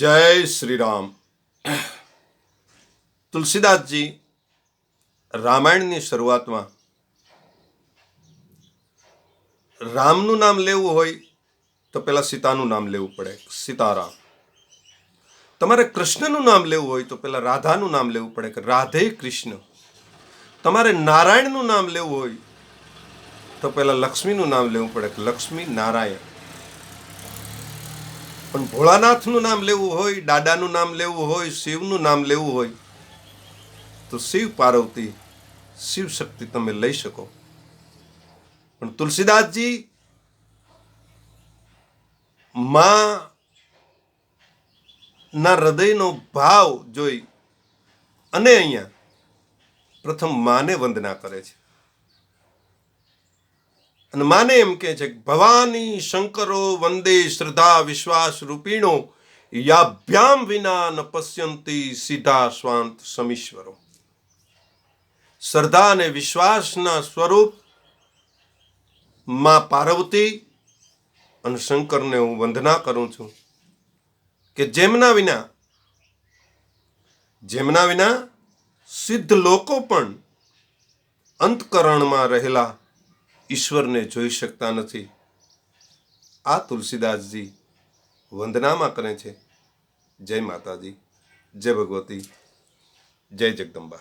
જય શ્રી રામ તુલસીદાસજી, રામાયણની શરૂઆતમાં રામનું નામ લેવું હોય તો પહેલાં સીતાનું નામ લેવું પડે, સીતારામ. તમારે કૃષ્ણનું નામ લેવું હોય તો પહેલા રાધાનું નામ લેવું પડે કે રાધે કૃષ્ણ. તમારે નારાયણનું નામ લેવું હોય તો પહેલાં લક્ષ્મીનું નામ લેવું પડે કે લક્ષ્મી નારાયણ. પણ ભોળાનાથનું નામ લેવું હોય, દાદાનું નામ લેવું હોય, શિવનું નામ લેવું હોય, તો શિવ પાર્વતી શિવ શક્તિ તમે લઈ શકો. પણ તુલસીદાસજી માં ના હૃદયનો ભાવ જોઈ અને અહીંયા પ્રથમ માને વંદના કરે છે. અને માને એમ કહે છે કે ભવાની શંકરો વંદે શ્રદ્ધા વિશ્વાસ રૂપીણો યાભ્યામ વિના ન પશ્યંતી સીધા સ્વાંત સમીશ્વરો. શ્રદ્ધા અને વિશ્વાસના સ્વરૂપમાં પાર્વતી અને શંકરને હું વંદના કરું છું કે જેમના વિના જેમના વિના સિદ્ધ લોકો પણ અંતકરણમાં રહેલા ઈશ્વરને જોઈ શકતા નથી. આ તુલસીદાસજી વંદનામાં કરે છે. જય માતાજી. જય ભગવતી. જય જગદંબા.